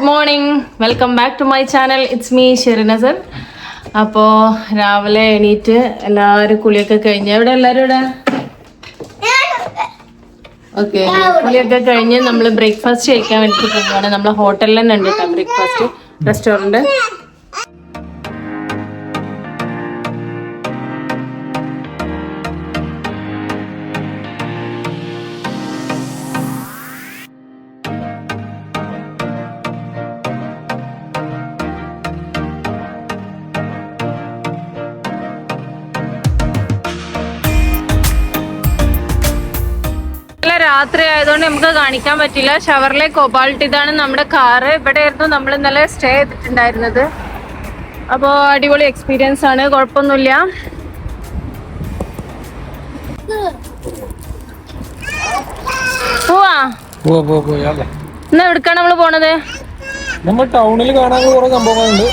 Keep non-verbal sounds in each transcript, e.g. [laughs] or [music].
Good morning. Welcome back to my channel. It's me ഷെറിനസർ അപ്പോ രാവിലെ എണീറ്റ് എല്ലാവരും കുളിയൊക്കെ കഴിഞ്ഞ്. എവിടെ എല്ലാവരും ഇവിടെ? ഓക്കെ കുളിയൊക്കെ കഴിഞ്ഞ് നമ്മൾ ബ്രേക്ക്ഫാസ്റ്റ് കഴിക്കാൻ വേണ്ടിയിട്ട് പോവുകയാണ്. നമ്മളെ ഹോട്ടലിൽ തന്നെ ഉണ്ട് കേട്ടോ ബ്രേക്ക്ഫാസ്റ്റ് റെസ്റ്റോറന്റ് രാത്രി ആയതുകൊണ്ട് നമുക്ക് കാണിക്കാൻ പറ്റില്ല. ഷവർലെ കൊബാൾട്ട് ഇതാണ് നമ്മുടെ കാറ്. ഇവിടെ ആയിരുന്നു നമ്മൾ ഇന്നലെ സ്റ്റേ ചെയ്തിട്ടുണ്ടായിരുന്നത്. അപ്പോൾ അടിപൊളി എക്സ്പീരിയൻസ് ആണ്. കുഴപ്പമൊന്നുമില്ല. പോവാ? ഇന്ന് എവിടേക്കാണ് നമ്മൾ പോണത്? നമ്മൾ ടൗണിൽ കാണാൻ കുറെ സംഭവങ്ങളുണ്ട്.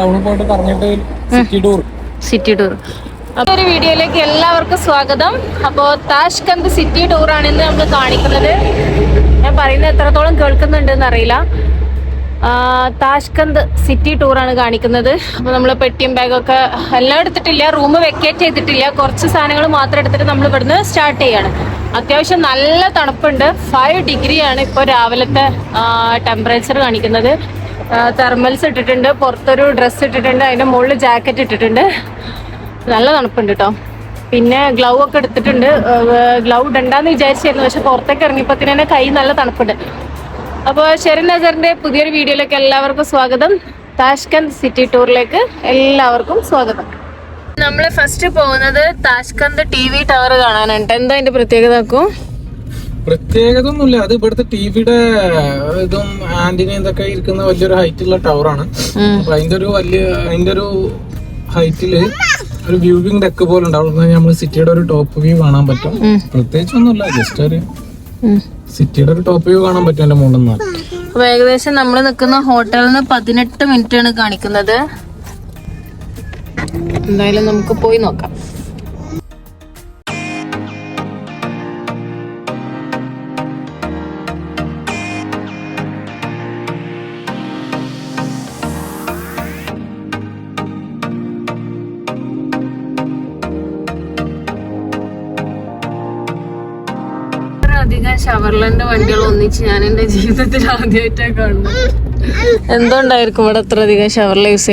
ടൗണിൽ പോയിട്ട് പറഞ്ഞിട്ട് സിറ്റി ടൂർ സിറ്റി ടൂർ ഒരു വീഡിയോയിലേക്ക് എല്ലാവർക്കും സ്വാഗതം. അപ്പോൾ താഷ്കന്ത് സിറ്റി ടൂർ ആണ് ഇന്ന് നമ്മൾ കാണിക്കുന്നത്. ഞാൻ പറയുന്നത് എത്രത്തോളം കേൾക്കുന്നുണ്ടെന്ന് അറിയില്ല. താഷ്കന്ത് സിറ്റി ആണ് കാണിക്കുന്നത്. അപ്പോൾ നമ്മൾ പെട്ടിയും ബാഗൊക്കെ എല്ലാം എടുത്തിട്ടില്ല. റൂം വെക്കേറ്റ് ചെയ്തിട്ടില്ല. കുറച്ച് സാധനങ്ങൾ മാത്രം എടുത്തിട്ട് നമ്മൾ ഇവിടുന്ന് സ്റ്റാർട്ട് ചെയ്യാണ്. അത്യാവശ്യം നല്ല തണുപ്പുണ്ട്. ഫൈവ് ഡിഗ്രിയാണ് ഇപ്പോൾ രാവിലത്തെ ടെമ്പറേച്ചർ കാണിക്കുന്നത്. തെർമൽസ് ഇട്ടിട്ടുണ്ട്. പുറത്തൊരു ഡ്രസ്സ് ഇട്ടിട്ടുണ്ട്. അതിന്റെ മുകളിൽ ജാക്കറ്റ് ഇട്ടിട്ടുണ്ട്. നല്ല തണുപ്പുണ്ട് കേട്ടോ പിന്നെ ഗ്ലൗ ഒക്കെ എടുത്തിട്ടുണ്ട്. ഗ്ലൗ ഇടണ്ടെന്ന് വിചാരിച്ചായിരുന്നു. പക്ഷെ പുറത്തേക്ക് ഇറങ്ങിയപ്പോൾ തന്നെ കൈ നല്ല തണുപ്പുണ്ട്. അപ്പോൾ ഷെറിൻ നസറിന്റെ പുതിയൊരു വീഡിയോയിലേക്ക് എല്ലാവർക്കും സ്വാഗതം. താഷ്കന്ത് സിറ്റി ടൂറിലേക്ക് എല്ലാവർക്കും സ്വാഗതം. നമ്മൾ ഫസ്റ്റ് പോകുന്നത് താഷ്കന്ത് ടി വി ടവർ കാണാനുണ്ട്. എന്താ അതിന്റെ പ്രത്യേകത ആക്കും പ്രത്യേകത ഒന്നുമില്ല അത് ഇവിടുത്തെ ടിവിയുടെ ഇതും ആന്റിന ഇതൊക്കെ ഇരിക്കുന്ന വലിയൊരു ഹൈറ്റ് ഉള്ള ടവറാണ് അപ്പൊ അതിന്റെ ഒരു വലിയ അതിന്റെ ഒരു ഹൈറ്റിൽ ഒരു വ്യൂവിംഗ് ഡെക്ക് പോലെ ഉണ്ടാവും നമ്മൾ സിറ്റിയുടെ ഒരു ടോപ്പ് വ്യൂ കാണാൻ പറ്റും. പ്രത്യേകിച്ച് ഒന്നുമില്ല ജസ്റ്റ് ഒരു സിറ്റിയുടെ ഒരു ടോപ്പ് വ്യൂ കാണാൻ പറ്റും എന്റെ മുകളിൽ നിന്ന്. അപ്പൊ ഏകദേശം നമ്മൾ നിൽക്കുന്ന ഹോട്ടലിൽ നിന്ന് പതിനെട്ട് മിനിറ്റ് ആണ് കാണിക്കുന്നത്. എന്തായാലും നമുക്ക് പോയി നോക്കാം. ഷവർലന്റെ വണ്ടികൾ ഒന്നിച്ച് ഞാൻ എന്റെ ജീവിതത്തിൽ ആദ്യമായിട്ടാണ് കാണുന്നത്. എന്തുകൊണ്ടായിരിക്കും ഇവിടെ അത്ര അധികം ഷവർല യൂസ്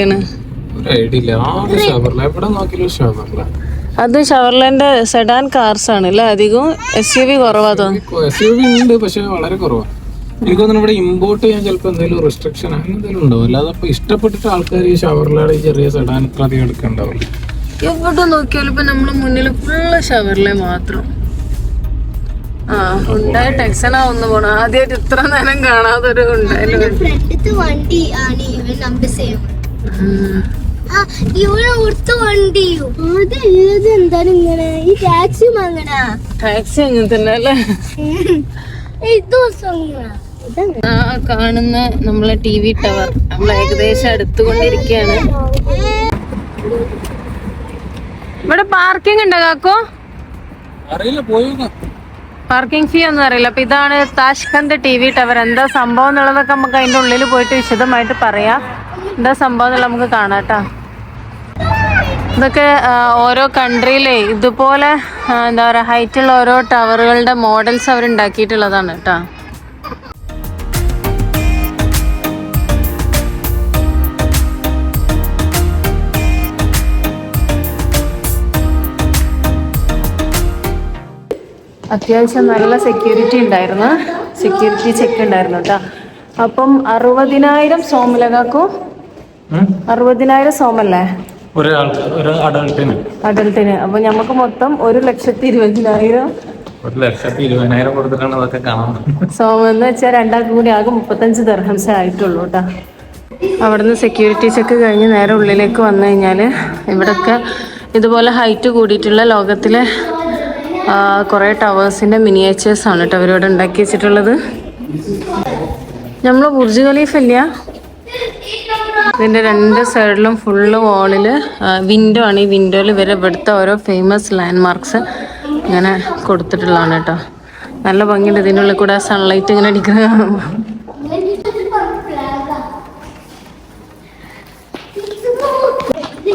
ഷവറില അത്. ഷവർലന്റെ സെഡാൻ കാർസ് ആണ് അല്ലെ? അധികം എസ് യു വി കുറവാ തോന്നുന്നു പക്ഷെ വളരെ കുറവാണ് എനിക്ക് തോന്നുന്നു ഇവിടെ ഇമ്പോർട്ട് ചെയ്യാൻ ചിലപ്പോൾ എന്തെങ്കിലും റെസ്ട്രിക്ഷൻ അങ്ങനെ എന്തെങ്കിലും ഉണ്ടാവും അല്ലാതെ ഇപ്പൊ ഇഷ്ടപ്പെട്ടിട്ട് ആൾക്കാർ ഈ ചെറിയ സെഡാൻ ഇത്ര അധികം എടുക്കണ്ടാവില്ല എവിടെ നോക്കിയാലും ഇപ്പൊ നമ്മളെ മുന്നിൽ ഫുള്ള് ഷവർലെ മാത്രം. ആ ഉണ്ടായ ടെൻഷൻ ആവുന്നു പോണു ആദ്യമായിട്ട് ഇത്ര നേരം കാണാതൊരു ഒരു ഫ്രണ്ടത്തെ വണ്ടി ആണ് ഇവൻ നമ്പർ സേവ് ആ ഇവൻ ഓർത്ത വണ്ടി. അത് ഏത് എന്താണ് ഇങ്ങനെ? ഈ ടാക്സി വാങ്ങണ? ടാക്സി അങ്ങനെ തന്നെ അല്ലേ. ആ കാണുന്ന നമ്മളെ ടി വി ടവർ നമ്മൾ ഏകദേശം അടുത്തുകൊണ്ടിരിക്കുകയാണ് ഇവിടെ പാർക്കിംഗ് ഉണ്ടോ കാക്കോ? അറിയില്ല പോയി പാർക്കിംഗ് ഫീ ഒന്നും അറിയില്ല. അപ്പൊ ഇതാണ് താഷ്കന്ത് ടി വി ടവർ. എന്താ സംഭവം എന്നുള്ളതൊക്കെ നമുക്ക് അതിന്റെ ഉള്ളിൽ പോയിട്ട് വിശദമായിട്ട് പറയാം. എന്താ സംഭവം എന്നുള്ളത് നമുക്ക് കാണാം ട്ടാ. ഇതൊക്കെ ഓരോ കൺട്രിയിലെ ഇതുപോലെ എന്താ പറയുക ഹൈറ്റുള്ള ഓരോ ടവറുകളുടെ മോഡൽസ് അവർ ഉണ്ടാക്കിയിട്ടുള്ളതാണ് കേട്ടോ. അത്യാവശ്യം നല്ല സെക്യൂരിറ്റി ഉണ്ടായിരുന്നു. സെക്യൂരിറ്റി ചെക്ക് ഉണ്ടായിരുന്നു കേട്ടോ അപ്പം അറുപതിനായിരം സോമലകാക്കും അറുപതിനായിരം സോമല്ലേ? അഡൽട്ടിന് അപ്പൊ നമുക്ക് മൊത്തം ഒരു ലക്ഷത്തി ഇരുപതിനായിരം. ഒരു ലക്ഷത്തി ഇരുപതിനായിരം കൊടുത്തിട്ടാണ് അതൊക്കെ കാണാൻ സോമം എന്ന് വെച്ചാൽ രണ്ടാൾക്കും കൂടി ആകെ മുപ്പത്തഞ്ച് ദർഹംസേ ആയിട്ടുള്ളൂ കേട്ടോ അവിടുന്ന് സെക്യൂരിറ്റി ചെക്ക് കഴിഞ്ഞ് നേരെ ഉള്ളിലേക്ക് വന്നു കഴിഞ്ഞാൽ ഇവിടൊക്കെ ഇതുപോലെ ഹൈറ്റ് കൂടിയിട്ടുള്ള ലോകത്തിലെ കുറേ ടവേഴ്സിന്റെ മിനിയേച്ചേഴ്സാണ് കേട്ടോ അവരോട് ഉണ്ടാക്കി വെച്ചിട്ടുള്ളത്. നമ്മൾ ബുർജ് ഖലീഫ് ഇല്ല. ഇതിന്റെ രണ്ട് സൈഡിലും ഫുള്ള് വോളിൽ വിൻഡോ ആണ്. ഈ വിൻഡോയിൽ വരെ ഇവിടുത്തെ ഓരോ ഫേമസ് ലാൻഡ് മാർക്സ് ഇങ്ങനെ കൊടുത്തിട്ടുള്ളതാണ് കേട്ടോ നല്ല ഭംഗിയുണ്ട്. ഇതിനുള്ളിൽ കൂടെ സൺലൈറ്റ് ഇങ്ങനെ അടിക്കുന്നത് കാണുമ്പോൾ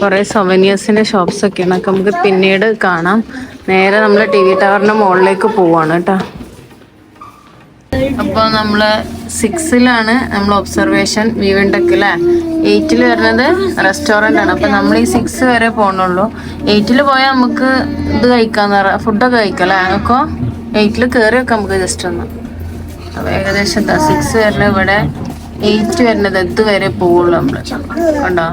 കുറേ സൊവനിയേഴ്സിന്റെ ഷോപ്സൊക്കെയാണ് ഒക്കെ നമുക്ക് പിന്നീട് കാണാം. നേരെ നമ്മൾ ടി വി ടവറിന്റെ മുകളിലേക്ക് പോവാണ് കേട്ടോ. അപ്പോൾ നമ്മൾ സിക്സിലാണ് നമ്മൾ ഒബ്സർവേഷൻ വ്യൂവിന്റെക്ക് അല്ലേ? എയ്റ്റിൽ വരുന്നത് റെസ്റ്റോറന്റ് ആണ്. അപ്പോൾ നമ്മൾ ഈ സിക്സ് വരെ പോകണുള്ളൂ എയ്റ്റിൽ പോയാൽ നമുക്ക് ഇത് കഴിക്കാന്ന് പറയാം ഫുഡൊക്കെ കഴിക്കാം അല്ലേ? അപ്പോൾ എയ്റ്റിൽ വെക്കാം നമുക്ക് ജസ്റ്റ് ഒന്ന്. അപ്പോൾ ഏകദേശം എന്താ? സിക്സ് വരുന്നത് ഇവിടെ എയ്റ്റ് വരുന്നത് ഇത് വരെ പോവുള്ളൂ നമ്മൾ കണ്ടോ?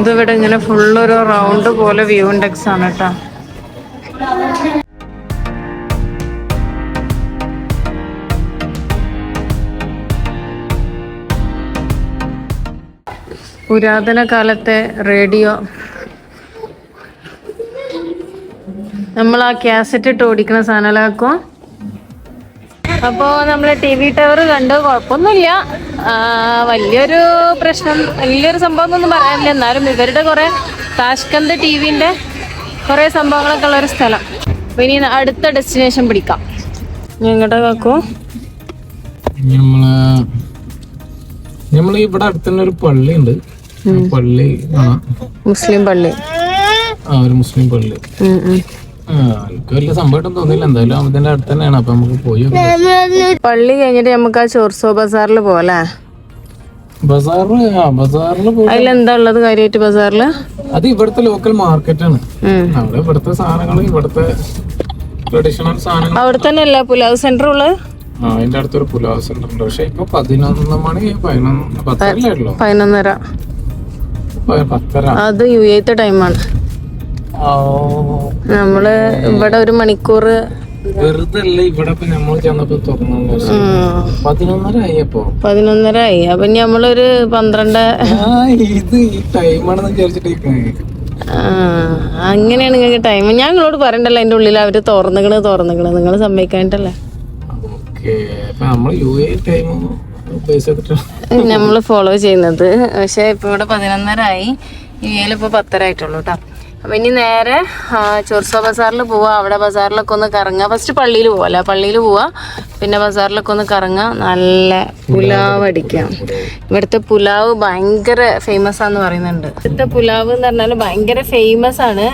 ഇതിവിടെ ഇങ്ങനെ ഫുൾ ഒരു റൗണ്ട് പോലെ വ്യൂ ഇൻഡെക്സ് ആണ് കേട്ടോ പുരാതന കാലത്തെ റേഡിയോ. നമ്മൾ ആ ക്യാസറ്റ് ഇട്ട് ഓടിക്കുന്ന സാധനങ്ങളാക്കും അപ്പോൾ നമ്മൾ ടി വി ടവർ കണ്ടു. കുഴപ്പമൊന്നുമില്ല. വലിയൊരു പ്രശ്നം വലിയൊരു സംഭവം ഒന്നും പറയാനില്ല. എന്നാലും ഇവരുടെ കുറെ താഷ്കന്ത് ടി വിന്റെ കുറെ സംഭവങ്ങളൊക്കെ ഉള്ള ഒരു സ്ഥലം. അപ്പൊ ഇനി അടുത്ത ഡെസ്റ്റിനേഷൻ പിടിക്കാം. ഞങ്ങളുടെ കാക്കോ? നമ്മൾ ഇവിടെ അടുത്ത് തന്നെ ഒരു പള്ളി ഉണ്ട് പള്ളി മുസ്ലിം പള്ളി. ആ ഒരു മുസ്ലിം പള്ളി. എനിക്ക് വലിയ എന്തായാലും അതിന്റെ അടുത്ത് തന്നെയാണ്. അപ്പൊ നമുക്ക് പോയി. പള്ളി കഴിഞ്ഞിട്ട് നമുക്ക് ആ ചോർസോ ബസാറിൽ പോലെ അതിലെന്താ ഉള്ളത് കാര്യമായിട്ട് ബസാറിൽ? അത് ഇവിടുത്തെ ലോക്കൽ മാർക്കറ്റാണ് അവിടെ ഇവിടുത്തെ സാധനങ്ങൾ ഇവിടുത്തെ ട്രഡീഷണൽ സാധനങ്ങൾ അവിടെ തന്നെ അല്ല പുലാവ് സെന്റർ ഉള്ളത്? ആ അതിന്റെ അടുത്തൊരു പുലാവ് സെന്റർ ഉണ്ട്. പക്ഷെ ഇപ്പൊ പതിനൊന്ന് മണി പതിനൊന്ന് പത്തരല്ലോ പതിനൊന്നര. പത്തര. അത് യു എത്തെ ടൈമാണ് നമ്മൾ ഇവിടെ ഒരു മണിക്കൂർ വെറുതെ ഇവിടെ നമ്മൾ ചെന്നപ്പോ തുറന്നു പതിനൊന്നര ആയപ്പോ? പതിനൊന്നര ആയി. അപ്പൊ നമ്മളൊരു പന്ത്രണ്ട് ഇത് ഈ ടൈമാണെന്ന് അങ്ങനെയാണ് നിങ്ങൾക്ക് ടൈം ഞാൻ നിങ്ങളോട് പറയണ്ടല്ലോ അതിന്റെ ഉള്ളിൽ അവർ തുറന്നുകണ് തുറന്നുകണ് നിങ്ങൾ സമ്മതിക്കാനിട്ടല്ലേ നമ്മൾ നമ്മൾ ഫോളോ ചെയ്യുന്നത്. പക്ഷെ ഇപ്പൊ ഇവിടെ പതിനൊന്നര ആയി. യു എയിൽ ഇപ്പൊ പത്തര ആയിട്ടുള്ളൂ കേട്ടോ അപ്പൊ ഇനി നേരെ ചൊർസ ബസാറിൽ പോവുക അവിടെ ബസാറിലൊക്കെ ഒന്ന് കറങ്ങുക ഫസ്റ്റ് പള്ളിയിൽ പോവല്ല? പള്ളിയിൽ പോവുക പിന്നെ ബസാറിലൊക്കെ ഒന്ന് കറങ്ങാം. നല്ല പുലാവ് അടിക്കാം. ഇവിടുത്തെ പുലാവ് ഭയങ്കര ഫേമസ് ആന്ന് പറയുന്നുണ്ട്. ഇവിടുത്തെ പുലാവ് എന്ന് പറഞ്ഞാൽ ഭയങ്കര ഫേമസ് ആണ്.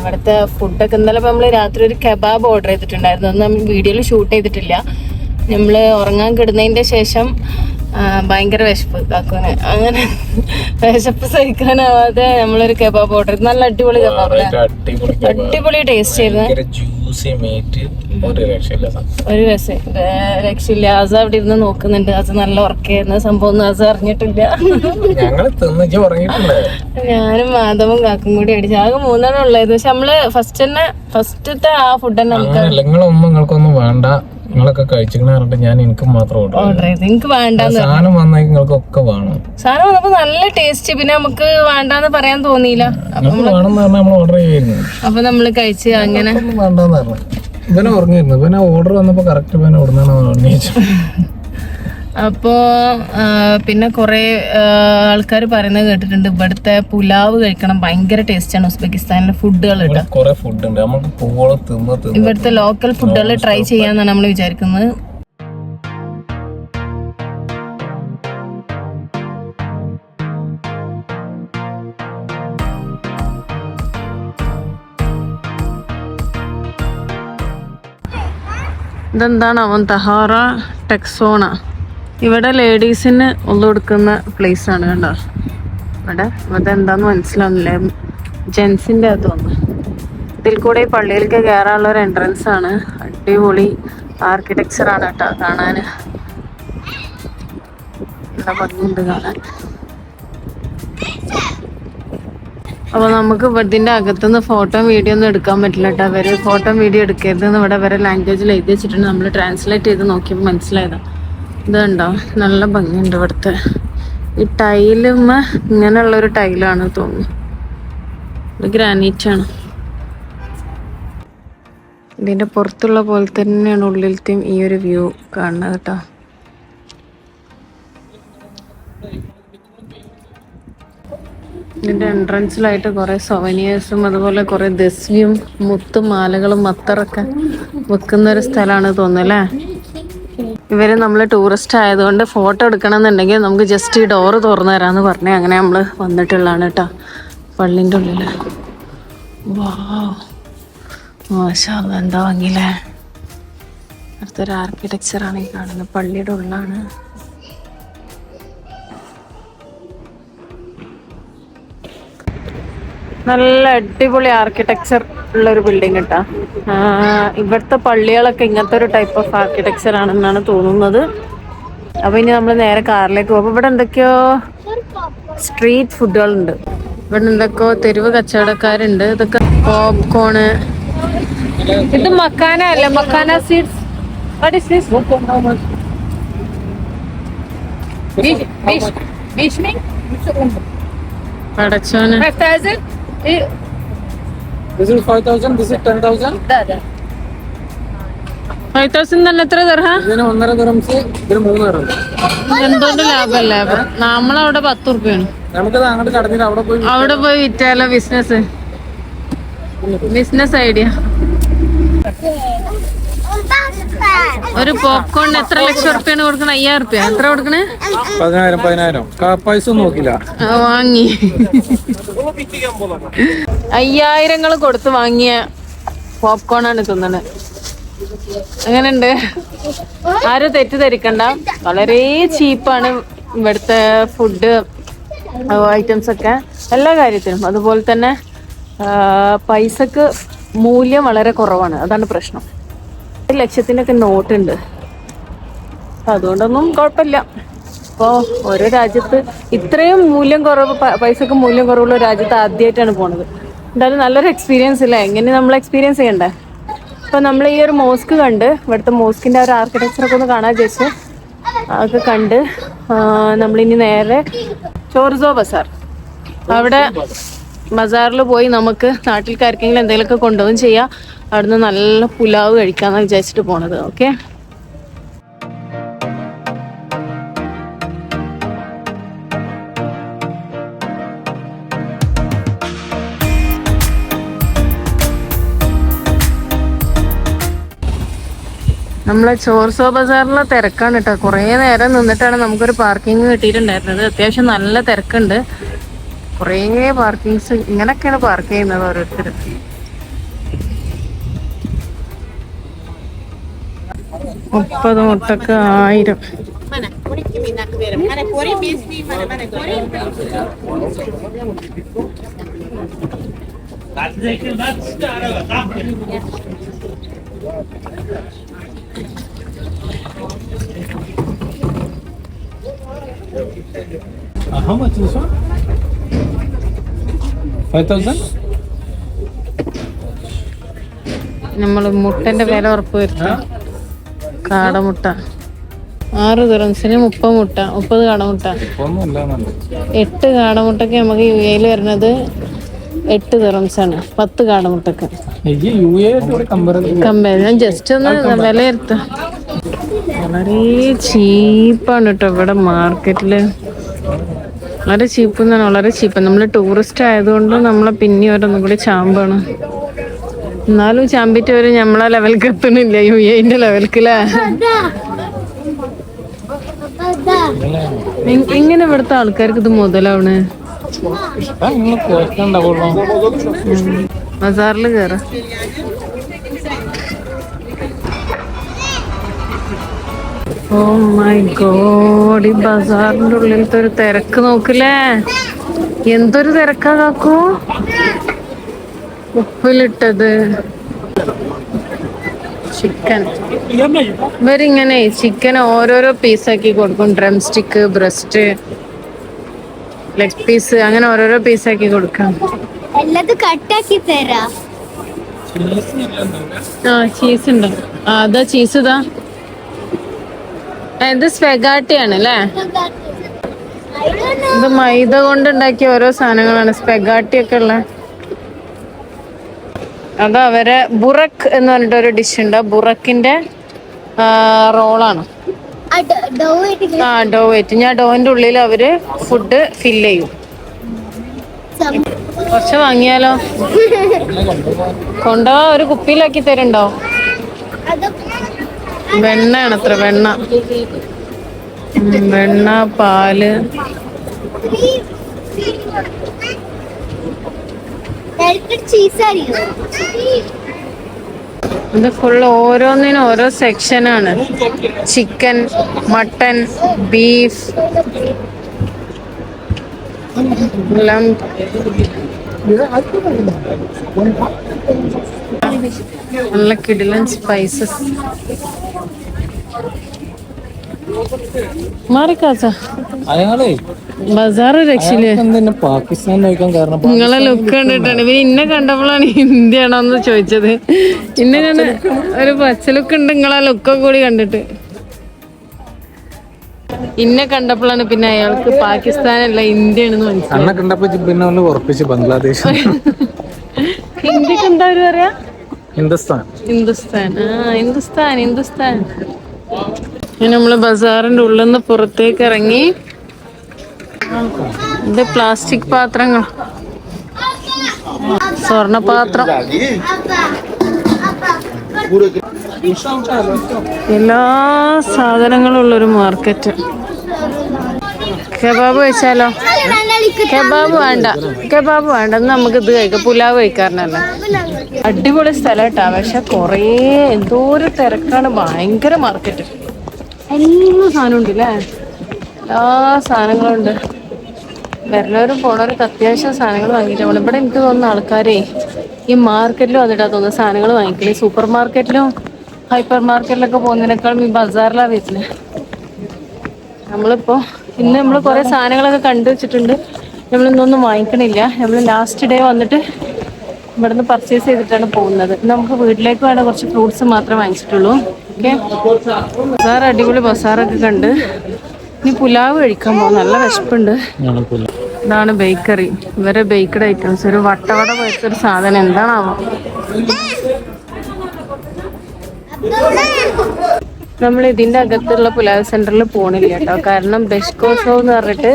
ഇവിടുത്തെ ഫുഡൊക്കെ ഇന്നലെ ഇപ്പം നമ്മൾ രാത്രി ഒരു കബാബ് ഓർഡർ ചെയ്തിട്ടുണ്ടായിരുന്നു. അത് നമ്മൾ വീഡിയോയിൽ ഷൂട്ട് ചെയ്തിട്ടില്ല. നമ്മൾ ഉറങ്ങാൻ കിടന്നതിന്റെ ശേഷം ഭയങ്കര വിശപ്പ്. കാക്കൂന്. അങ്ങനെ വിശപ്പ് സഹിക്കാനാവാതെ നമ്മളൊരു കബാബ് ഓർഡർ ചെയ്തു. നല്ല അടിപൊളി കെബാബ് അടിപൊളി ടേസ്റ്റ് ആയിരുന്നു. ഒരു രക്ഷയില്ല ആസ അവിടെ ഇരുന്ന് നോക്കുന്നുണ്ട്. ആസ നല്ല ഉറക്കായിരുന്നു സംഭവം ഒന്നും ആസ അറിഞ്ഞിട്ടില്ല. ഞാനും മാധവും കാക്കും കൂടി അടിച്ചു. ആകെ മൂന്നെണ്ണം ഉള്ളായിരുന്നു. പക്ഷെ നമ്മൾ ഫസ്റ്റ് തന്നെ ഫസ്റ്റത്തെ ആ ഫുഡ് തന്നെ നമുക്ക് അങ്ങനെയല്ല. വേണ്ട. നിങ്ങളൊക്കെ കഴിച്ചിട്ട് പറഞ്ഞിട്ട് ഞാൻ എനിക്ക് മാത്രം ഓർഡർ ചെയ്തു. എനിക്ക് വേണ്ടാന്ന് സാധനം വന്നാൽ നിങ്ങൾക്കൊക്കെ വേണം. സാധനം വന്നപ്പോ നല്ല ടേസ്റ്റ് പിന്നെ നമുക്ക് വേണ്ടാന്ന് പറയാൻ തോന്നിയില്ല. അപ്പൊ നമ്മൾ കഴിച്ച് അങ്ങനെ. വേണ്ടെന്ന് പറഞ്ഞു ഇവനെ ഉറങ്ങിയിരുന്നു. ഇവനെ ഓർഡർ വന്നപ്പോ കറക്റ്റ് ഇവനെ ഉടനെ ഉറങ്ങിച്ചു [laughs] അപ്പോ പിന്നെ കുറെ ആൾക്കാർ പറയുന്നത് കേട്ടിട്ടുണ്ട് ഇവിടുത്തെ പുലാവ് കഴിക്കണം. ഭയങ്കര ടേസ്റ്റാണ് ഉസ്ബെക്കിസ്ഥാനിലെ ഫുഡുകൾ ഇവിടുത്തെ ലോക്കൽ ഫുഡുകൾ ട്രൈ ചെയ്യാന്നാണ് നമ്മൾ വിചാരിക്കുന്നത്. ഇതെന്താണ് അവൻ? തഹാറ ടെക്സോണ. ഇവിടെ ലേഡീസിന് ഒന്നു കൊടുക്കുന്ന പ്ലേസ് ആണ് കണ്ടോ? ഇവിടെ ഇവിടെ എന്താന്ന് മനസ്സിലാവുന്നില്ല. ജെൻസിന്റെ അത് തോന്നുന്നു ഇതിൽ കൂടെ ഈ പള്ളിയിലേക്ക് കയറാനുള്ള ഒരു എൻട്രൻസ് ആണ്. അടിപൊളി ആർക്കിടെക്ചർ ആണ് കേട്ടോ കാണാൻ. നല്ല ഭംഗിയുണ്ട് കാണാൻ. നമുക്ക് ഇതിന്റെ അകത്തുനിന്ന് ഫോട്ടോ വീഡിയോ ഒന്നും എടുക്കാൻ പറ്റില്ല കേട്ടോ. അവർ ഫോട്ടോ വീഡിയോ എടുക്കരുത് എന്ന് ഇവിടെ വരെ ലാംഗ്വേജിൽ എഴുതി വെച്ചിട്ടുണ്ട്. നമ്മൾ ട്രാൻസ്ലേറ്റ് ചെയ്ത് നോക്കിയപ്പോൾ മനസ്സിലായതാ. ഇത് കണ്ടോ നല്ല ഭംഗിയുണ്ട് ഇവിടുത്തെ. ഈ ടൈലുമ്മ ഇങ്ങനെയുള്ള ഒരു ടൈലാണ് തോന്നുന്നു. ഇത് ഗ്രാനൈറ്റ് ആണ്. ഇതിന്റെ പുറത്തുള്ള പോലെ തന്നെയാണ് ഉള്ളിലത്തെയും ഈ ഒരു വ്യൂ കാണുന്നത് കേട്ടോ ഇതിന്റെ എൻട്രൻസിലായിട്ട് കുറെ സൊവനിയേഴ്സും അതുപോലെ കുറെ ദസ്വിയും മുത്തും മാലകളും മത്തറൊക്കെ വെക്കുന്ന ഒരു സ്ഥലമാണ് തോന്നുന്നല്ലേ ഇവർ നമ്മൾ ടൂറിസ്റ്റ് ആയതുകൊണ്ട് ഫോട്ടോ എടുക്കണം എന്നുണ്ടെങ്കിൽ നമുക്ക് ജസ്റ്റ് ഈ ഡോറ് തുറന്നു തരാമെന്ന് പറഞ്ഞേ അങ്ങനെ നമ്മൾ വന്നിട്ടുള്ളതാണ് കേട്ടോ പള്ളിന്റെ ഉള്ളിൽ വാവ്. മാഷാ എന്താ ഭംഗിയില്ലേ? അടുത്തൊരു ആർക്കിടെക്ചറാണ് ഈ കാണുന്നത്. പള്ളിയുടെ ഉള്ളാണ്. നല്ല അടിപൊളി ആർക്കിടെക്ചർ ഉള്ള ഒരു ബിൽഡിംഗ് കേട്ടാ ഇവിടുത്തെ പള്ളികളൊക്കെ ഇങ്ങനത്തെ ഒരു ടൈപ്പ് ഓഫ് ആർക്കിടെക്ചർ ആണെന്നാണ് തോന്നുന്നത്. അപ്പൊ ഇനി നമ്മൾ നേരെ കാറിലേക്ക് പോകും ഇവിടെ എന്തൊക്കെയോ സ്ട്രീറ്റ് ഫുഡുകളുണ്ട് ഇവിടെ എന്തൊക്കെയോ തെരുവ് കച്ചവടക്കാരുണ്ട്. ഇതൊക്കെ പോപ്കോണ് ഇത് മക്കാന അല്ല? Makhana seeds beef meat? പടച്ചോന്. 5000 This is 5000, this is 10000. Five thousand തന്നെ എത്ര തരഹ ഇതിന് ഒന്നര ദിറംസ് ഇതിന് മൂന്ന് ദിറം എന്തുകൊണ്ട് അപ്പൊ നമ്മളവിടെ പത്ത് ഉറുപ്പ്യാണ്. നമുക്കത് അങ്ങോട്ട് കടന്നിട്ട് അവിടെ പോയി അവിടെ പോയി വിറ്റാലോ ബിസിനസ് ബിസിനസ് ഐഡിയ ഒരു പോപ്കോൺ എത്ര ലക്ഷം ഉറുപ്പിയാണ് കൊടുക്കണേ? അയ്യായിരം ഉറുപ്പിയ. എത്ര കൊടുക്കണേ? പതിനായിരം പതിനായിരം. ഒന്നും നോക്കില്ല. വാങ്ങി. അയ്യായിരങ്ങൾ കൊടുത്ത് വാങ്ങിയ പോപ്കോൺ ആണ് തിന്നണത് എങ്ങനെയുണ്ട്? ആരും തെറ്റിദ്ധരിക്കണ്ട. വളരെ ചീപ്പാണ് ഇവിടുത്തെ ഫുഡ് ഐറ്റംസ് ഒക്കെ. എല്ലാ കാര്യത്തിനും. അതുപോലെ തന്നെ പൈസക്ക് മൂല്യം വളരെ കുറവാണ്. അതാണ് പ്രശ്നം. ഒരു ലക്ഷത്തിനൊക്കെ നോട്ടുണ്ട്. അപ്പം അതുകൊണ്ടൊന്നും കുഴപ്പമില്ല. ഇപ്പോൾ ഓരോ രാജ്യത്ത് ഇത്രയും മൂല്യം കുറവ് പൈസക്ക് മൂല്യം കുറവുള്ള രാജ്യത്ത് ആദ്യമായിട്ടാണ് പോണത്. എന്തായാലും നല്ലൊരു എക്സ്പീരിയൻസ് ഇല്ല എങ്ങനെ നമ്മൾ എക്സ്പീരിയൻസ് ചെയ്യണ്ടേ? അപ്പോൾ നമ്മൾ ഈ ഒരു മോസ്ക് കണ്ട് ഇവിടുത്തെ മോസ്കിന്റെ ഒരു ആർക്കിടെക്ചർ ഒക്കെ ഒന്ന് കാണാൻ ചോദിച്ചു അതൊക്കെ കണ്ട് നമ്മളിനി നേരെ ചോർസോ ബസാർ അവിടെ ബസാറിൽ പോയി നമുക്ക് നാട്ടിൽ നാട്ടിൽക്കാർക്കെങ്കിലും എന്തെങ്കിലുമൊക്കെ കൊണ്ടുപോകും ചെയ്യാം. അവിടുന്ന് നല്ല പുലാവ് കഴിക്കാന്ന് വിചാരിച്ചിട്ട് പോണത്. ഓക്കെ നമ്മളെ ചോർസോ ബസാറിലെ തിരക്കാണ് കേട്ടോ. കുറേ നേരം നിന്നിട്ടാണ് നമുക്കൊരു പാർക്കിംഗ് കിട്ടിയിട്ടുണ്ടായിരുന്നത്. അത്യാവശ്യം നല്ല തിരക്കുണ്ട്. കുറേ പാർക്കിങ്സ് ഇങ്ങനൊക്കെയാണ് പാർക്ക് ചെയ്യുന്നത് ഓരോരുത്തർ മുപ്പത് മുട്ടക്ക് ആയിരം How much this one? 5000? നമ്മൾ മുട്ടന്റെ വില ഉറപ്പ് വരുത്താം. കാടമുട്ട ആറ് ദിറംസിന് മുപ്പത് മുട്ട മുപ്പത് കാടമുട്ട എട്ട് കാടമുട്ടക്ക് നമുക്ക് യു എയിൽ വരുന്നത് എട്ട് ദിറംസ് ആണ് പത്ത് കാടമുട്ടക്ക് കമ്പയർ ഞാൻ ജസ്റ്റ് ഒന്ന് വിലയിരുത്താം. വളരെ ചീപ്പാണ് കേട്ടോ ഇവിടെ മാർക്കറ്റിൽ വളരെ ചീപ്പ് എന്നാണ് വളരെ ചീപ്പ് നമ്മൾ ടൂറിസ്റ്റ് ആയതുകൊണ്ട് നമ്മളെ പിന്നെ ഓരോന്നും കൂടി ചാമ്പാണ്. എന്നാലും ചാമ്പിറ്റ് വരും നമ്മളെ ലെവൽക്ക് എത്തണില്ല യു എന്റെ ലെവൽക്ക് അല്ലേ ഇ- ഇങ്ങനെ ഇവിടുത്തെ ആൾക്കാർക്ക് ഇത് മുതലാണ് ബസാറിൽ കയറ ഓ മൈ ഗോഡ് ഈ ബസാറിന്റെ ഉള്ളിലത്തെ ഒരു തിരക്ക് നോക്കില്ലേ? എന്തൊരു തിരക്കാ കാക്കൂ? ഉപ്പിലിട്ടത്. ചിക്കൻ ഇവരിങ്ങനെ ചിക്കൻ ഓരോരോ പീസാക്കി കൊടുക്കും. Drumstick breast leg piece അങ്ങനെ ഓരോരോ പീസാക്കി കൊടുക്കാം. എല്ലാതും കട്ടാക്കി തരാ. ആ ചീസ് ഉണ്ടോ. ആ അതാ ചീസ് ഇതാ. ഇത് സ്പെഗാട്ടി ആണ് അല്ലേ? ഇത് മൈദ കൊണ്ടുണ്ടാക്കിയ ഓരോ സാധനങ്ങളാണ് സ്പെഗാട്ടി ഒക്കെ ഉള്ള. അത് അവരെ ബുറക്ക് എന്ന് പറഞ്ഞിട്ട് ഒരു ഡിഷ് ഉണ്ട്. ബുറക്കിന്റെ റോളാണ് ആ ഡോ വെയിറ്റ് ഞാൻ ഡോവിന്റെ ഉള്ളിൽ അവർ ഫുഡ് ഫില്ല് ചെയ്യും. കുറച്ച് വാങ്ങിയാലോ? കൊണ്ടോ ഒരു കുപ്പിയിലാക്കി തരുണ്ടോ വെണ്ണയാണ് അത്ര വെണ്ണ വെണ്ണ പാൽ. ഇത് ഫുള്ള് ഓരോന്നിനും ഓരോ സെക്ഷനാണ്. Chicken mutton beef. എല്ലാം നല്ല കിടിലൻ സ്പൈസസ്. മാറിക്കാച്ച ബസാറ് പാകിസ്ഥാൻ നോക്കാൻ കാരണം നിങ്ങളെ ലുക്ക് കണ്ടിട്ടാണ്. പിന്നെ ഇന്നെ കണ്ടപ്പോഴാണ് ഇന്ത്യ ആണോന്ന് ചോദിച്ചത്. ഇന്നെ കണ്ട ഒരു പച്ച ലുക്ക് ഉണ്ട് നിങ്ങളെ ലുക്കൊക്കെ കൂടി കണ്ടിട്ട്. ഇന്നെ കണ്ടപ്പോഴാണ് പിന്നെ അയാൾക്ക് പാകിസ്ഥാനല്ല ഇന്ത്യ ആണെന്ന് കണ്ടപ്പോ പിന്നെ ഉറപ്പിച്ച് ബംഗ്ലാദേശ്. ഹിന്ദിക്ക് എന്താ പറയാ? ഹിന്ദുസ്ഥാൻ. ഹിന്ദുസ്ഥാൻ. ആ ഹിന്ദുസ്ഥാൻ ഹിന്ദുസ്ഥാൻ. ഇനി നമ്മൾ ബസാറിന്റെ ഉള്ളിൽ നിന്ന് പുറത്തേക്ക് ഇറങ്ങി ഇത് പ്ലാസ്റ്റിക് പാത്രങ്ങൾ സ്വർണപാത്രം. എല്ലാ സാധനങ്ങളും ഉള്ളൊരു മാർക്കറ്റ്. കബാബ് കഴിച്ചാലോ? കബാബ് വേണ്ട. കബാബ് വേണ്ട നമുക്ക് ഇത് കഴിക്കാം. പുലാവ് കഴിക്കാറിനല്ല അടിപൊളി സ്ഥലം കേട്ടാ പക്ഷെ കൊറേ എന്തോരം തിരക്കാണ്. ഭയങ്കര മാർക്കറ്റ് എല്ലാ സാധനം ഉണ്ട് അല്ലേ എല്ലാ സാധനങ്ങളും ഉണ്ട്. വരുന്നവരും പോണവരും അത്യാവശ്യം സാധനങ്ങൾ വാങ്ങിയിട്ട് പോകണം ഇവിടെ എനിക്ക് തോന്നുന്ന ആൾക്കാരെ ഈ മാർക്കറ്റിലും വന്നിട്ടാ തോന്നുന്ന. സാധനങ്ങൾ വാങ്ങിക്കണേ സൂപ്പർ മാർക്കറ്റിലും ഹൈപ്പർ മാർക്കറ്റിലൊക്കെ പോകുന്നതിനേക്കാളും ഈ ബസാറിലാണ് വരുന്നത് നമ്മളിപ്പോ ഇന്ന് നമ്മൾ കുറെ സാധനങ്ങളൊക്കെ കണ്ടു വെച്ചിട്ടുണ്ട്. നമ്മൾ ഇന്നൊന്നും വാങ്ങിക്കണില്ല. നമ്മൾ ലാസ്റ്റ് ഡേ വന്നിട്ട് ഇവിടുന്ന് പർച്ചേസ് ചെയ്തിട്ടാണ് പോകുന്നത്. നമുക്ക് വീട്ടിലേക്ക് വേണ്ട കുറച്ച് ഫ്രൂട്ട്സ് മാത്രമേ വാങ്ങിച്ചിട്ടുള്ളൂ. ഓക്കെ ബസാർ അടിപൊളി ബസാറൊക്കെ കണ്ട് ഇനി പുലാവ് കഴിക്കാൻ പോകും നല്ല വിശപ്പുണ്ട്. ഇതാണ് ബേക്കറി ഇവരെ ബേക്കഡ് ഐറ്റംസ് ഒരു വട്ടവട പോലത്തെ ഒരു സാധനം. എന്താണാവോ? നമ്മൾ ഇതിന്റെ അകത്തുള്ള പുലാവ് സെന്ററിൽ പോണില്ല കേട്ടോ. കാരണം ബെസ്കോസോ എന്ന് പറഞ്ഞിട്ട്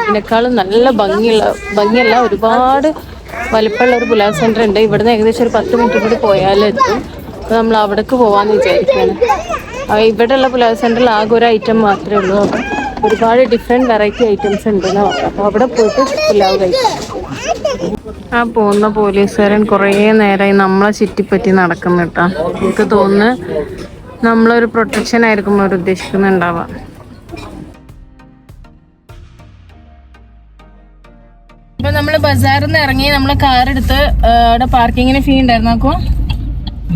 ഇതിനേക്കാളും നല്ല ഭംഗിയുള്ള ഭംഗിയല്ല ഒരുപാട് വലിപ്പമുള്ള ഒരു പുലാവ് സെന്റർ ഉണ്ട്. ഇവിടുന്ന് ഏകദേശം ഒരു പത്ത് മിനിറ്റ് കൂടി പോയാലും എത്തും. അപ്പൊ നമ്മൾ അവിടേക്ക് പോവാന്ന് വിചാരിക്കുകയാണ് ഇവിടെയുള്ള പുലാവ് സെന്ററിൽ ആകെ ഒരു ഐറ്റം മാത്രമേ ഉള്ളൂ. അപ്പം ഒരുപാട് ഡിഫറെന്റ് വെറൈറ്റി ഐറ്റംസ് ഉണ്ട് അപ്പോൾ അവിടെ പോയിട്ട് പുലാവ് കഴിക്കും. ആ പോകുന്ന പോലീസുകാരൻ കുറേ നേരമായി നമ്മളെ ചുറ്റിപ്പറ്റി നടക്കുന്നു കേട്ടോ. എനിക്ക് തോന്നുന്നു നമ്മളൊരു പ്രൊട്ടക്ഷൻ ആയിരിക്കും അവർ ഉദ്ദേശിക്കുന്നുണ്ടാവുക അപ്പൊ നമ്മൾ ബസാറിൽ നിന്ന് ഇറങ്ങി നമ്മൾ കാർ എടുത്ത് അവിടെ പാർക്കിങ്ങിന് ഫീ ഉണ്ടായിരുന്നു. നോക്കൂ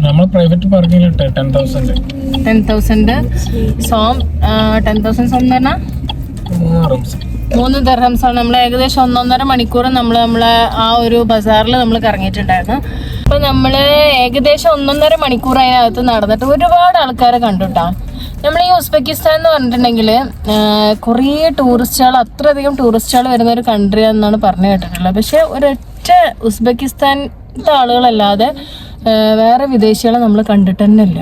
നമ്മൾ private പാർക്കിംഗിലിട്ടെ ten thousand ten thousand som ten thousand som എന്ന് പറഞ്ഞാൽ മൂന്ന് ദർഹംസ് ആണ്. നമ്മൾ ഏകദേശം ഒന്നൊന്നര മണിക്കൂർ നമ്മൾ നമ്മളെ ആ ഒരു ബസാറിൽ നമ്മൾ കറങ്ങിയിട്ടുണ്ടായിരുന്നു. അപ്പൊ നമ്മൾ ഏകദേശം ഒന്നൊന്നര മണിക്കൂർ അതിനകത്ത് നടന്നിട്ട് ഒരുപാട് ആൾക്കാരെ കണ്ടുട്ടാ നമ്മൾ ഈ ഉസ്ബെക്കിസ്ഥാൻ എന്ന് പറഞ്ഞിട്ടുണ്ടെങ്കിൽ കുറേ ടൂറിസ്റ്റുകൾ അത്രയധികം ടൂറിസ്റ്റുകൾ വരുന്ന ഒരു കൺട്രി എന്നാണ് പറഞ്ഞു കേട്ടിട്ടുള്ളത്. പക്ഷേ ഒരൊറ്റ ഉസ്ബെക്കിസ്ഥാനത്തെ ആളുകളല്ലാതെ വേറെ വിദേശികളെ നമ്മൾ കണ്ടിട്ട് തന്നെ ഇല്ല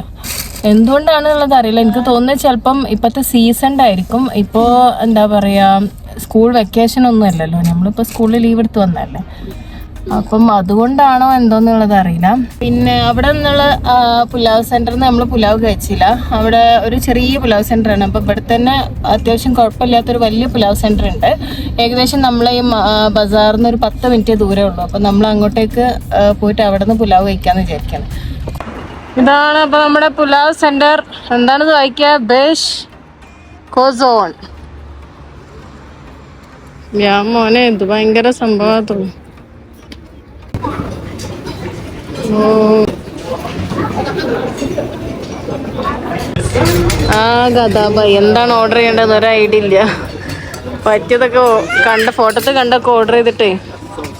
എന്തുകൊണ്ടാണെന്നുള്ളത് അറിയില്ല. എനിക്ക് തോന്നുന്നത് ചിലപ്പം ഇപ്പോഴത്തെ സീസണിന്റെ ആയിരിക്കും. ഇപ്പോൾ എന്താ പറയുക സ്കൂൾ വെക്കേഷൻ ഒന്നും അല്ലല്ലോ. നമ്മളിപ്പോൾ സ്കൂളിൽ ലീവ് എടുത്ത് വന്നതല്ലേ. അപ്പം അതുകൊണ്ടാണോ എന്തോന്നുള്ളത് അറിയില്ല. പിന്നെ അവിടെ നിന്നുള്ള പുലാവ് സെന്ററിൽ നിന്ന് നമ്മൾ പുലാവ് കഴിച്ചില്ല. അവിടെ ഒരു ചെറിയ പുലാവ് സെന്റർ ആണ്. അപ്പോൾ ഇവിടെ തന്നെ അത്യാവശ്യം കുഴപ്പമില്ലാത്തൊരു വലിയ പുലാവ് സെന്റർ ഉണ്ട്. ഏകദേശം നമ്മളെ ഈ ബസാറിൽ നിന്ന് ഒരു പത്ത് മിനിറ്റ് ദൂരമേ ഉള്ളൂ. അപ്പം നമ്മൾ അങ്ങോട്ടേക്ക് പോയിട്ട് അവിടെ നിന്ന് പുലാവ് കഴിക്കാമെന്ന് വിചാരിക്കുന്നത് ഇതാണ് അപ്പൊ നമ്മുടെ പുലാവ് സെന്റർ എന്താണ് വായിക്കുക ബേഷ് കോസോൺ. ഞാൻ മോനെ ഇത് ഭയങ്കര സംഭവം തോന്നുന്നു. ആ ഗതാബായി എന്താണ് ഓർഡർ ചെയ്യേണ്ടതെന്ന് ഒരു ഐഡിയ ഇല്ല. പറ്റിയതൊക്കെ കണ്ട ഫോട്ടോസ് കണ്ടൊക്കെ ഓർഡർ ചെയ്തിട്ടേ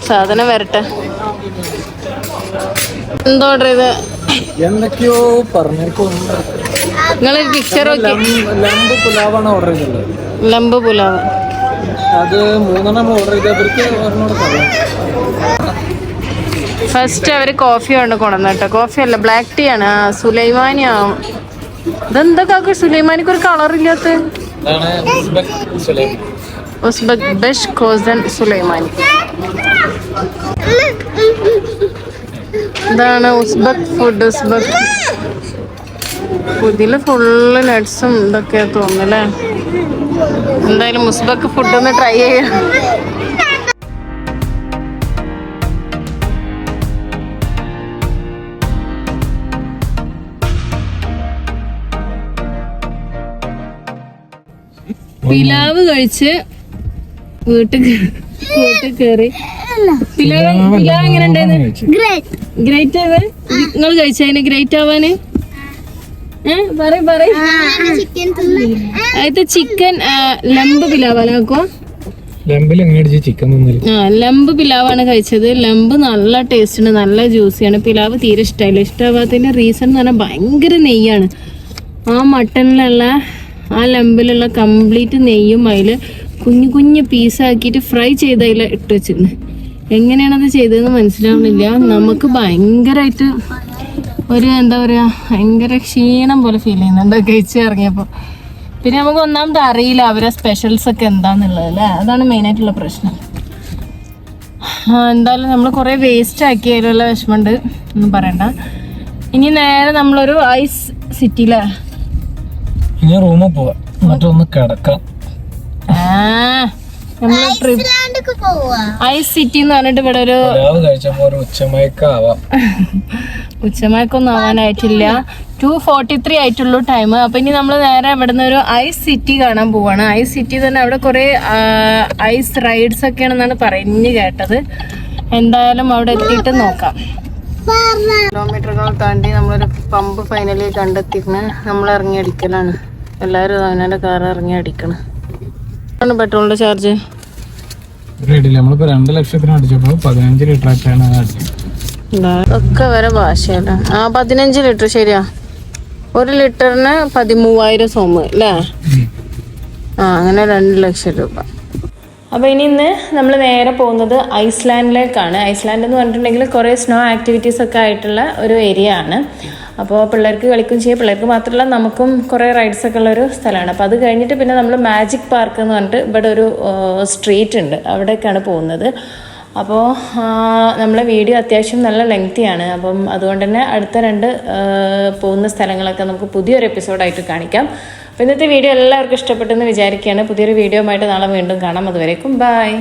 സാധനം വരട്ടെ. എന്താ ഓർഡർ ചെയ്ത്? എന്തൊക്കെയോ നിങ്ങൾ പിക്ചർ ലംബ് പുലാവാണ് ഓർഡർ ചെയ്തത്. ലംബ് പുലാവ്. അത് മൂന്നെണ്ണം ഓർഡർ പറയാം ഫസ്റ്റ് അവർ കോഫി കൊണ്ട് കൊണ്ടുവന്നു കേട്ടോ. കോഫി അല്ല ബ്ലാക്ക് ടീ ആണ്. ആ സുലൈമാനി ആവും ഇതെന്താ കാക്ക? സുലൈമാനിക്ക് ഒരു കളർ ഇല്ലാത്ത? ഉസ്ബെക് ബെഷ് സുലൈമാനി. ഇതാണ് ഉസ്ബക് ഫുഡ് ഉസ്ബക്. ഇതിൽ ഫുള്ള് നട്സും ഇതൊക്കെയാ തോന്നുന്നല്ലേ? എന്തായാലും ഉസ്ബക്ക് ഫുഡ് ഒന്ന് ട്രൈ ചെയ്യാം. പിലാവ് കഴിച്ച് വീട്ടിൽ വീട്ടിൽ കയറി പിലാവ് പിലാവ് എങ്ങനെ ഉണ്ടായിരുന്നു? ഗ്രേറ്റ് ഗ്രേറ്റ് ആവാൻ? നിങ്ങൾ കഴിച്ചതിന് ഗ്രേറ്റ് ആവാന് പറയ് ചിക്കൻ ലംബ് പിലാവാനാക്കോ ലംബ് പിലാവാണ് കഴിച്ചത്. ലംബ് നല്ല ടേസ്റ്റ് ഉണ്ട് നല്ല ജ്യൂസിയാണ് പിലാവ് തീരെ ഇഷ്ടമായില്ല. ഇഷ്ടമാവാത്തതിന്റെ റീസൺ എന്ന് പറഞ്ഞാൽ ഭയങ്കര നെയ്യാണ്. ആ മട്ടണിലുള്ള ആ ലംബിലുള്ള കംപ്ലീറ്റ് നെയ്യും അതിൽ കുഞ്ഞു കുഞ്ഞു പീസാക്കിയിട്ട് ഫ്രൈ ചെയ്ത് അതിൽ ഇട്ട് വെച്ചിരുന്നു. എങ്ങനെയാണത് ചെയ്തതെന്ന് മനസ്സിലാവുന്നില്ല. നമുക്ക് ഭയങ്കരമായിട്ട് ഒരു എന്താ പറയുക ഭയങ്കര ക്ഷീണം പോലെ ഫീൽ ചെയ്യുന്നുണ്ട് കഴിച്ച് ഇറങ്ങിയപ്പോൾ പിന്നെ നമുക്ക് ഒന്നാമത് അറിയില്ല അവരെ സ്പെഷ്യൽസ് ഒക്കെ എന്താന്നുള്ളത് അല്ലേ? അതാണ് മെയിനായിട്ടുള്ള പ്രശ്നം. എന്തായാലും നമ്മൾ കുറേ വേസ്റ്റ് ആക്കിയതിലുള്ള വിഷമമുണ്ട്. ഒന്നും പറയണ്ട. ഇനി നേരെ നമ്മളൊരു ഐസ് സിറ്റിയിലെ ഇനി റൂമിൽ പോവാ. മറ്റൊന്ന് കിടക്കാം. നമ്മൾ ട്രിപ്പ് പോവാ. ഐസ് സിറ്റി എന്ന് പറഞ്ഞിട്ട് ഇവിടെ ഒരു ഉച്ചമയക്കാവാം [laughs] ഉച്ചമയക്കൊന്നും ആവാനായിട്ടില്ല. ടു ഫോർട്ടി ത്രീ ആയിട്ടുള്ളൂ ടൈം അപ്പൊ ഇനി നമ്മൾ നേരെ ഇവിടെ നിന്ന് ഒരു ഐസ് സിറ്റി കാണാൻ പോവാണ്. ഐസ് സിറ്റി തന്നെ അവിടെ കുറെ ഐസ് റൈഡ്സ് ഒക്കെ ആണെന്നാണ് പറഞ്ഞു കേട്ടത്. എന്തായാലും അവിടെ എത്തിയിട്ട് നോക്കാം. കിലോമീറ്ററുകൾ താണ്ടി നമ്മളൊരു പമ്പ് ഫൈനലി കണ്ടെത്തിക്കണ് നമ്മൾ ഇറങ്ങി അടിക്കലാണ്. എല്ലാവരും അവനെ കാർ ഇറങ്ങി അടിക്കണം. ആണ് പെട്രോളിന്റെ ചാർജ് നമ്മളിപ്പോ രണ്ട് ലക്ഷത്തിന് അടിച്ചപ്പോ പതിനഞ്ച് ലിറ്റർ ഒക്കെ വരെ ഭാഷയല്ല ആ പതിനഞ്ച് ലിറ്റർ ശരിയാ. ഒരു ലിറ്ററിന് പതിമൂവായിരം സോമ് അല്ലേ ആ അങ്ങനെ രണ്ട് ലക്ഷം രൂപ. അപ്പോൾ ഇനി ഇന്ന് നമ്മൾ നേരെ പോകുന്നത് ഐസ്ലാൻഡിലേക്കാണ്. ഐസ്ലാൻഡ് എന്ന് പറഞ്ഞിട്ടുണ്ടെങ്കിൽ കുറേ സ്നോ ആക്ടിവിറ്റീസ് ഒക്കെ ആയിട്ടുള്ള ഒരു ഏരിയ ആണ്. അപ്പോൾ പിള്ളേർക്ക് കളിക്കും ചെയ്യും. പിള്ളേർക്ക് മാത്രമല്ല നമുക്കും കുറേ റൈഡ്സ് ഒക്കെ ഉള്ള ഒരു സ്ഥലമാണ്. അപ്പോൾ അത് കഴിഞ്ഞിട്ട് പിന്നെ നമ്മൾ മാജിക് പാർക്ക് എന്ന് പറഞ്ഞിട്ട് ഇവിടെ ഒരു സ്ട്രീറ്റ് ഉണ്ട്. അവിടേക്കാണ് പോകുന്നത്. അപ്പോൾ നമ്മളെ വീഡിയോ അത്യാവശ്യം നല്ല ലെങ്തിയാണ് അപ്പം അതുകൊണ്ട് തന്നെ അടുത്ത രണ്ട് പോകുന്ന സ്ഥലങ്ങളൊക്കെ നമുക്ക് പുതിയൊരു എപ്പിസോഡായിട്ട് കാണിക്കാം. അപ്പോൾ ഇന്നത്തെ വീഡിയോ എല്ലാവർക്കും ഇഷ്ടപ്പെട്ടെന്ന് വിചാരിക്കുകയാണ്. പുതിയൊരു വീഡിയോ ആയിട്ട് നാളെ വീണ്ടും കാണാം. അതുവരേക്കും ബൈ